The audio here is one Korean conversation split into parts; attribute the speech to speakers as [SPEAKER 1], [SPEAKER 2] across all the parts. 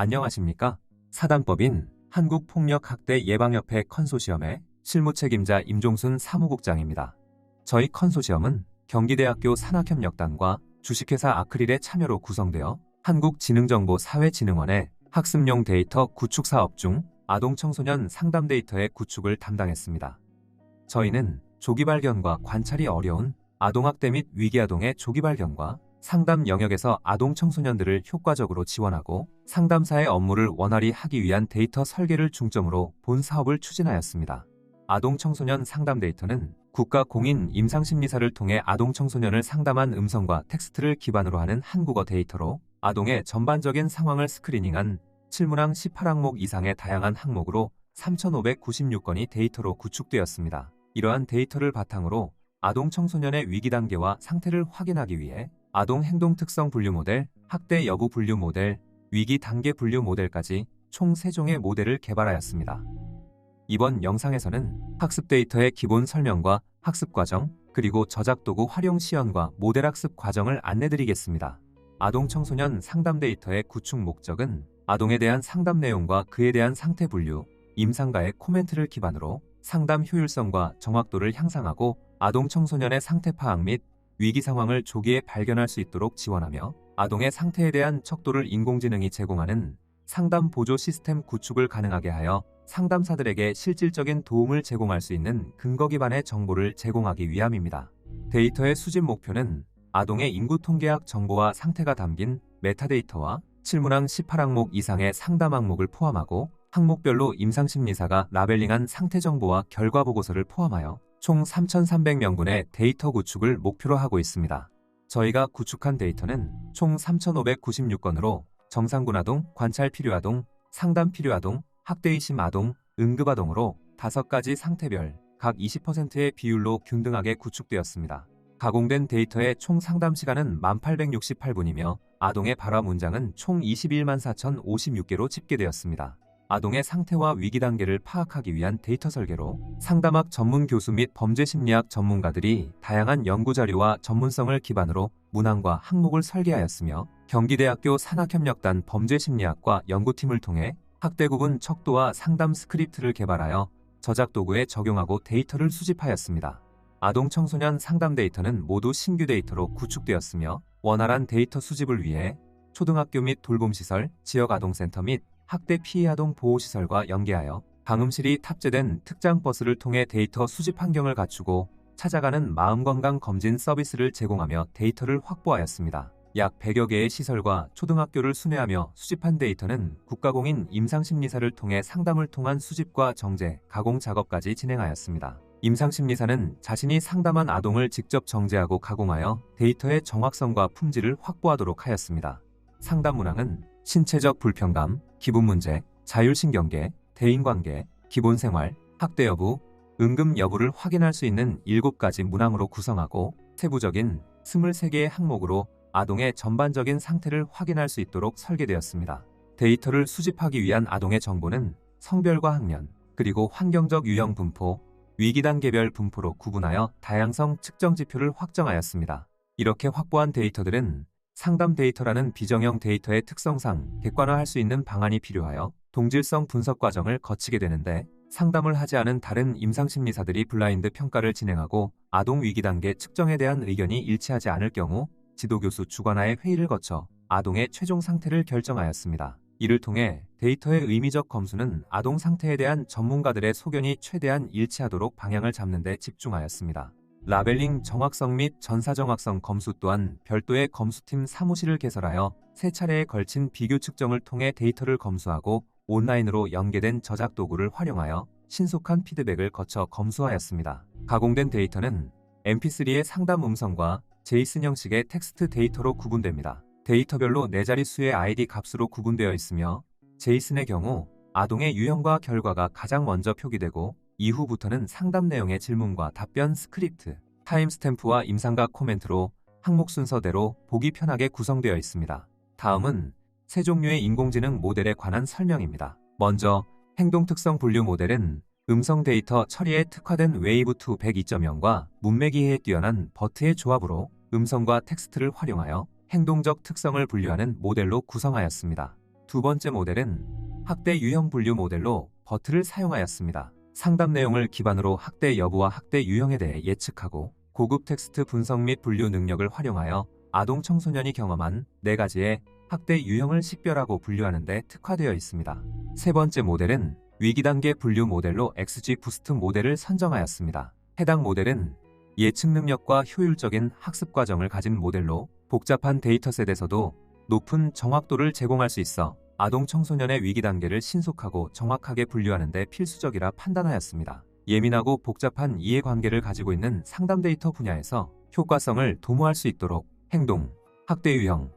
[SPEAKER 1] 안녕하십니까? 사단법인 한국폭력학대 예방협회 컨소시엄의 실무 책임자 임종순 사무국장입니다. 저희 컨소시엄은 경기대학교 산학협력단과 주식회사 아크릴의 참여로 구성되어 한국지능정보사회진흥원의 학습용 데이터 구축 사업 중 아동 청소년 상담 데이터의 구축을 담당했습니다. 저희는 조기 발견과 관찰이 어려운 아동학대 및 위기아동의 조기 발견과 상담 영역에서 아동 청소년들을 효과적으로 지원하고 상담사의 업무를 원활히 하기 위한 데이터 설계를 중점으로 본 사업을 추진하였습니다. 아동 청소년 상담 데이터는 국가 공인 임상 심리사를 통해 아동 청소년을 상담한 음성과 텍스트를 기반으로 하는 한국어 데이터로 아동의 전반적인 상황을 스크리닝한 7문항 18항목 이상의 다양한 항목으로 3,596건이 데이터로 구축되었습니다. 이러한 데이터를 바탕으로 아동 청소년의 위기 단계와 상태를 확인하기 위해 아동 행동 특성 분류 모델, 학대 여부 분류 모델, 위기 단계 분류 모델까지 총 3종의 모델을 개발하였습니다. 이번 영상에서는 학습 데이터의 기본 설명과 학습 과정, 그리고 저작 도구 활용 시연과 모델 학습 과정을 안내드리겠습니다. 아동 청소년 상담 데이터의 구축 목적은 아동에 대한 상담 내용과 그에 대한 상태 분류, 임상가의 코멘트를 기반으로 상담 효율성과 정확도를 향상하고 아동 청소년의 상태 파악 및 위기 상황을 조기에 발견할 수 있도록 지원하며 아동의 상태에 대한 척도를 인공지능이 제공하는 상담 보조 시스템 구축을 가능하게 하여 상담사들에게 실질적인 도움을 제공할 수 있는 근거 기반의 정보를 제공하기 위함입니다. 데이터의 수집 목표는 아동의 인구 통계학 정보와 상태가 담긴 메타데이터와 7문항 18항목 이상의 상담 항목을 포함하고 항목별로 임상심리사가 라벨링한 상태 정보와 결과 보고서를 포함하여 총 3,300명분의 데이터 구축을 목표로 하고 있습니다. 저희가 구축한 데이터는 총 3,596건으로 정상군 아동, 관찰 필요 아동, 상담 필요 아동, 학대의심 아동, 응급 아동으로 5가지 상태별 각 20%의 비율로 균등하게 구축되었습니다. 가공된 데이터의 총 상담 시간은 1868분이며 아동의 발화 문장은 총 21만 4056개로 집계되었습니다. 아동의 상태와 위기 단계를 파악하기 위한 데이터 설계로 상담학 전문 교수 및 범죄심리학 전문가들이 다양한 연구 자료와 전문성을 기반으로 문항과 항목을 설계하였으며 경기대학교 산학협력단 범죄심리학과 연구팀을 통해 학대 구분 척도와 상담 스크립트를 개발하여 저작 도구에 적용하고 데이터를 수집하였습니다. 아동 청소년 상담 데이터는 모두 신규 데이터로 구축되었으며 원활한 데이터 수집을 위해 초등학교 및 돌봄시설, 지역아동센터 및 학대 피해 아동 보호시설과 연계하여 방음실이 탑재된 특장 버스를 통해 데이터 수집 환경을 갖추고 찾아가는 마음건강 검진 서비스를 제공하며 데이터를 확보하였습니다. 약 100여 개의 시설과 초등학교를 순회하며 수집한 데이터는 국가공인 임상심리사를 통해 상담을 통한 수집과 정제, 가공 작업까지 진행하였습니다. 임상심리사는 자신이 상담한 아동을 직접 정제하고 가공하여 데이터의 정확성과 품질을 확보하도록 하였습니다. 상담 문항은 신체적 불편감, 기분 문제, 자율신경계, 대인관계, 기본생활, 학대 여부, 응급 여부를 확인할 수 있는 7가지 문항으로 구성하고 세부적인 23개의 항목으로 아동의 전반적인 상태를 확인할 수 있도록 설계되었습니다. 데이터를 수집하기 위한 아동의 정보는 성별과 학년, 그리고 환경적 유형 분포, 위기 단계별 분포로 구분하여 다양성 측정 지표를 확정하였습니다. 이렇게 확보한 데이터들은 상담 데이터라는 비정형 데이터의 특성상 객관화할 수 있는 방안이 필요하여 동질성 분석 과정을 거치게 되는데 상담을 하지 않은 다른 임상심리사들이 블라인드 평가를 진행하고 아동 위기 단계 측정에 대한 의견이 일치하지 않을 경우 지도교수 주관하에 회의를 거쳐 아동의 최종 상태를 결정하였습니다. 이를 통해 데이터의 의미적 검수는 아동 상태에 대한 전문가들의 소견이 최대한 일치하도록 방향을 잡는 데 집중하였습니다. 라벨링 정확성 및 전사 정확성 검수 또한 별도의 검수팀 사무실을 개설하여 세 차례에 걸친 비교 측정을 통해 데이터를 검수하고 온라인으로 연계된 저작 도구를 활용하여 신속한 피드백을 거쳐 검수하였습니다. 가공된 데이터는 mp3의 상담 음성과 제이슨 형식의 텍스트 데이터로 구분됩니다. 데이터별로 4자릿수의 ID 값으로 구분되어 있으며 제이슨의 경우 아동의 유형과 결과가 가장 먼저 표기되고 이후부터는 상담 내용의 질문과 답변 스크립트, 타임스탬프와 임상각 코멘트로 항목 순서대로 보기 편하게 구성되어 있습니다. 다음은 세 종류의 인공지능 모델에 관한 설명입니다. 먼저 행동 특성 분류 모델은 음성 데이터 처리에 특화된 웨이브2 102.0과 문맥이해에 뛰어난 버트의 조합으로 음성과 텍스트를 활용하여 행동적 특성을 분류하는 모델로 구성하였습니다. 두 번째 모델은 학대 유형 분류 모델로 버트를 사용하였습니다. 상담 내용을 기반으로 학대 여부와 학대 유형에 대해 예측하고 고급 텍스트 분석 및 분류 능력을 활용하여 아동 청소년이 경험한 네 가지의 학대 유형을 식별하고 분류하는 데 특화되어 있습니다. 세 번째 모델은 위기 단계 분류 모델로 XG 부스트 모델을 선정하였습니다. 해당 모델은 예측 능력과 효율적인 학습 과정을 가진 모델로 복잡한 데이터셋에서도 높은 정확도를 제공할 수 있어 아동 청소년의 위기 단계를 신속하고 정확하게 분류하는 데 필수적이라 판단하였습니다. 예민하고 복잡한 이해관계를 가지고 있는 상담 데이터 분야에서 효과성을 도모할 수 있도록 행동, 학대 유형,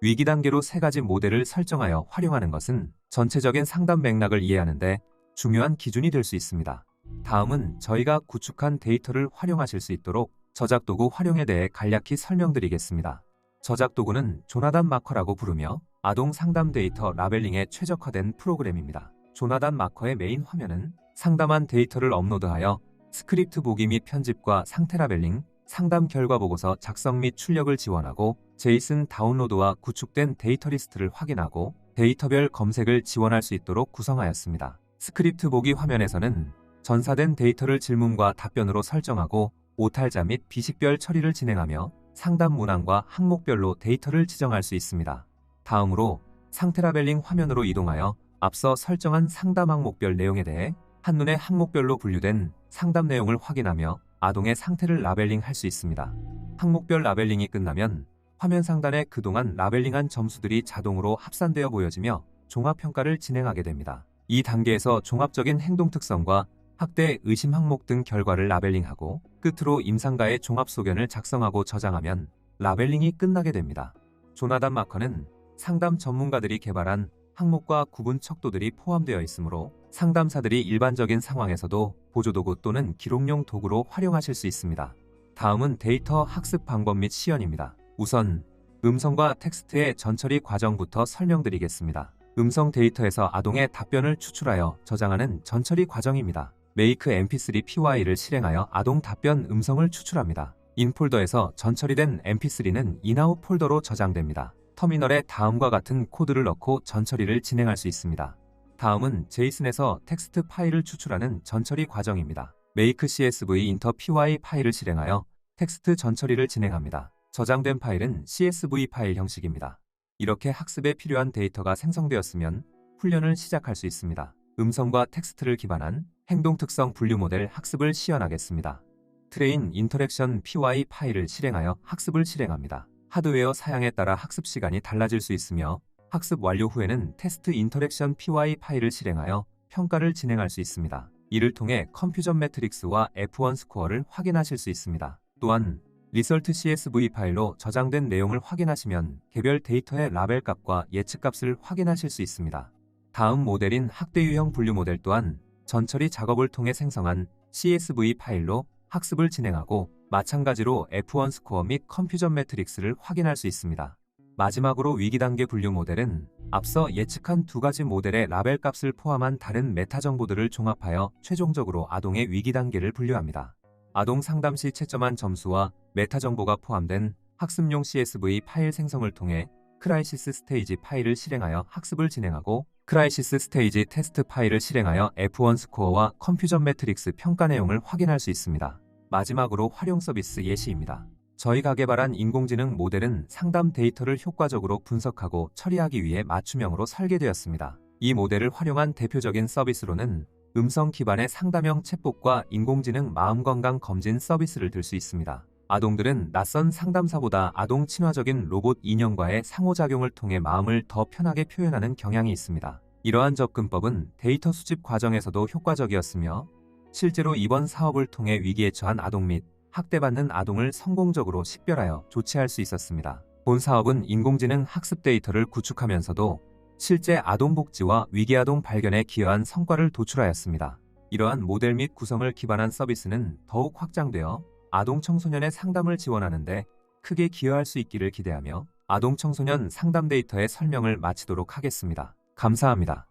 [SPEAKER 1] 위기 단계로 세 가지 모델을 설정하여 활용하는 것은 전체적인 상담 맥락을 이해하는 데 중요한 기준이 될 수 있습니다. 다음은 저희가 구축한 데이터를 활용하실 수 있도록 저작도구 활용에 대해 간략히 설명드리겠습니다. 저작도구는 조나단 마커라고 부르며 아동 상담 데이터 라벨링에 최적화된 프로그램입니다. 조나단 마커의 메인 화면은 상담한 데이터를 업로드하여 스크립트 보기 및 편집과 상태 라벨링, 상담 결과 보고서 작성 및 출력을 지원하고 제이슨 다운로드와 구축된 데이터 리스트를 확인하고 데이터별 검색을 지원할 수 있도록 구성하였습니다. 스크립트 보기 화면에서는 전사된 데이터를 질문과 답변으로 설정하고 오탈자 및 비식별 처리를 진행하며 상담 문항과 항목별로 데이터를 지정할 수 있습니다. 다음으로 상태 라벨링 화면으로 이동하여 앞서 설정한 상담 항목별 내용에 대해 한눈에 항목별로 분류된 상담 내용을 확인하며 아동의 상태를 라벨링 할 수 있습니다. 항목별 라벨링이 끝나면 화면 상단에 그동안 라벨링한 점수들이 자동으로 합산되어 보여지며 종합평가를 진행하게 됩니다. 이 단계에서 종합적인 행동 특성과 학대 의심 항목 등 결과를 라벨링하고 끝으로 임상가의 종합 소견을 작성하고 저장하면 라벨링이 끝나게 됩니다. 조나단 마커는 상담 전문가들이 개발한 항목과 구분 척도들이 포함되어 있으므로 상담사들이 일반적인 상황에서도 보조도구 또는 기록용 도구로 활용하실 수 있습니다. 다음은 데이터 학습 방법 및 시연입니다. 우선 음성과 텍스트의 전처리 과정부터 설명드리겠습니다. 음성 데이터에서 아동의 답변을 추출하여 저장하는 전처리 과정입니다. 메이크 mp3 py를 실행하여 아동 답변 음성을 추출합니다. 인 폴더에서 전처리된 mp3는 인아웃 폴더로 저장됩니다. 터미널에 다음과 같은 코드를 넣고 전처리를 진행할 수 있습니다. 다음은 제이슨에서 텍스트 파일을 추출하는 전처리 과정입니다. make csv 인터 py 파일을 실행하여 텍스트 전처리를 진행합니다. 저장된 파일은 csv 파일 형식입니다. 이렇게 학습에 필요한 데이터가 생성되었으면 훈련을 시작할 수 있습니다. 음성과 텍스트를 기반한 행동 특성 분류 모델 학습을 시연하겠습니다. 트레인 인터랙션 py 파일을 실행하여 학습을 실행합니다. 하드웨어 사양에 따라 학습 시간이 달라질 수 있으며 학습 완료 후에는 테스트 인터랙션 py 파일을 실행하여 평가를 진행할 수 있습니다. 이를 통해 컴퓨전 매트릭스와 F1 스코어를 확인하실 수 있습니다. 또한 리설트 CSV 파일로 저장된 내용을 확인하시면 개별 데이터의 라벨 값과 예측 값을 확인하실 수 있습니다. 다음 모델인 학대 유형 분류 모델 또한 전처리 작업을 통해 생성한 CSV 파일로 학습을 진행하고 마찬가지로 F1 스코어 및 컴퓨전 매트릭스를 확인할 수 있습니다. 마지막으로 위기 단계 분류 모델은 앞서 예측한 두 가지 모델의 라벨 값을 포함한 다른 메타 정보들을 종합하여 최종적으로 아동의 위기 단계를 분류합니다. 아동 상담 시 채점한 점수와 메타 정보가 포함된 학습용 CSV 파일 생성을 통해 크라이시스 스테이지 파일을 실행하여 학습을 진행하고 크라이시스 스테이지 테스트 파일을 실행하여 F1 스코어와 컴퓨전 매트릭스 평가 내용을 확인할 수 있습니다. 마지막으로 활용 서비스 예시입니다. 저희가 개발한 인공지능 모델은 상담 데이터를 효과적으로 분석하고 처리하기 위해 맞춤형으로 설계되었습니다. 이 모델을 활용한 대표적인 서비스로는 음성 기반의 상담형 챗봇과 인공지능 마음건강 검진 서비스를 들 수 있습니다. 아동들은 낯선 상담사보다 아동 친화적인 로봇 인형과의 상호작용을 통해 마음을 더 편하게 표현하는 경향이 있습니다. 이러한 접근법은 데이터 수집 과정에서도 효과적이었으며 실제로 이번 사업을 통해 위기에 처한 아동 및 학대받는 아동을 성공적으로 식별하여 조치할 수 있었습니다. 본 사업은 인공지능 학습 데이터를 구축하면서도 실제 아동 복지와 위기 아동 발견에 기여한 성과를 도출하였습니다. 이러한 모델 및 구성을 기반한 서비스는 더욱 확장되어 아동 청소년의 상담을 지원하는데 크게 기여할 수 있기를 기대하며 아동 청소년 상담 데이터의 설명을 마치도록 하겠습니다. 감사합니다.